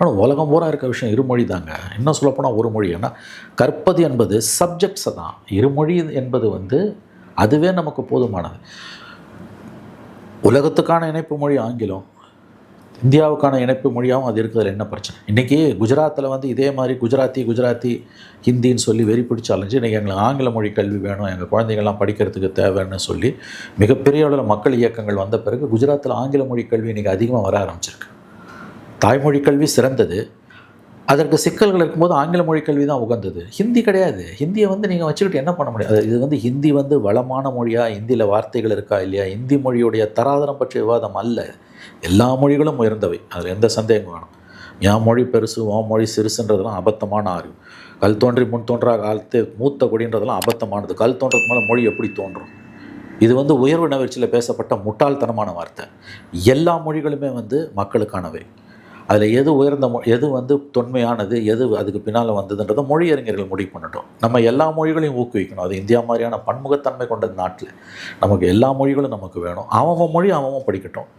ஆனால் உலகம் பூரா இருக்க விஷயம் இருமொழி தாங்க. இன்னும் சொல்லப்போனால் ஒரு மொழி. ஏன்னா கற்பது என்பது சப்ஜெக்ட்ஸை தான். இருமொழி என்பது வந்து அதுவே நமக்கு போதுமானது. உலகத்துக்கான இணைப்பு மொழி ஆங்கிலம். இந்தியாவுக்கான இணைப்பு மொழியாகவும் அது இருக்கிறதுல என்ன பிரச்சனை? இன்றைக்கி குஜராத்தில் வந்து இதே மாதிரி குஜராத்தி குஜராத்தி ஹிந்தின்னு சொல்லி வெறி பிடிச்சாலஞ்சு இன்றைக்கி எங்களுக்கு ஆங்கில மொழி கல்வி வேணும். எங்கள் குழந்தைங்கள்லாம் படிக்கிறதுக்கு தேவைன்னு சொல்லி மிகப்பெரிய அளவில் மக்கள் இயக்கங்கள் வந்த பிறகு குஜராத்தில் ஆங்கில மொழி கல்வி இன்றைக்கி அதிகமாக வர ஆரம்பிச்சிருக்கு. தாய்மொழி கல்வி சிறந்தது. அதற்கு சிக்கல்கள் இருக்கும்போது ஆங்கில மொழி கல்வி தான் உகந்தது. ஹிந்தி கிடையாது. ஹிந்தியை வந்து நீங்கள் வச்சுக்கிட்டு என்ன பண்ண முடியாது இது வந்து ஹிந்தி வந்து வளமான மொழியா ஹிந்தியில் வார்த்தைகள் இருக்கா இல்லையா? ஹிந்தி மொழியுடைய தராதரம் பற்றிய விவாதம் அல்ல. எல்லா மொழிகளும் உயர்ந்தவை. அதில் எந்த சந்தேகம் வேணும். என் மொழி பெருசு உன் மொழி சிறுசுன்றதெல்லாம் அபத்தமான அறிவு கல் தோன்றி முன் தோன்றா காலத்து மூத்த கொடின்றதெல்லாம் அபத்தமானது. கல் தோன்றதுக்கு மேலே மொழி எப்படி தோன்றும்? இது வந்து உயர்வு நகர்ச்சியில் பேசப்பட்ட முட்டாள்தனமான வார்த்தை. எல்லா மொழிகளுமே வந்து மக்களுக்கானவை. அதில் எது உயர்ந்த மொ எது வந்து தொன்மையானது எது அதுக்கு பின்னால் வந்ததுன்றதை மொழியறிஞர்கள் முடிவு பண்ணட்டும். நம்ம எல்லா மொழிகளையும் ஊக்குவிக்கணும். அது இந்தியா மாதிரியான பன்முகத்தன்மை கொண்ட நாட்டில் நமக்கு எல்லா மொழிகளும் நமக்கு வேணும். அவன் மொழி அவன் படிக்கட்டும்.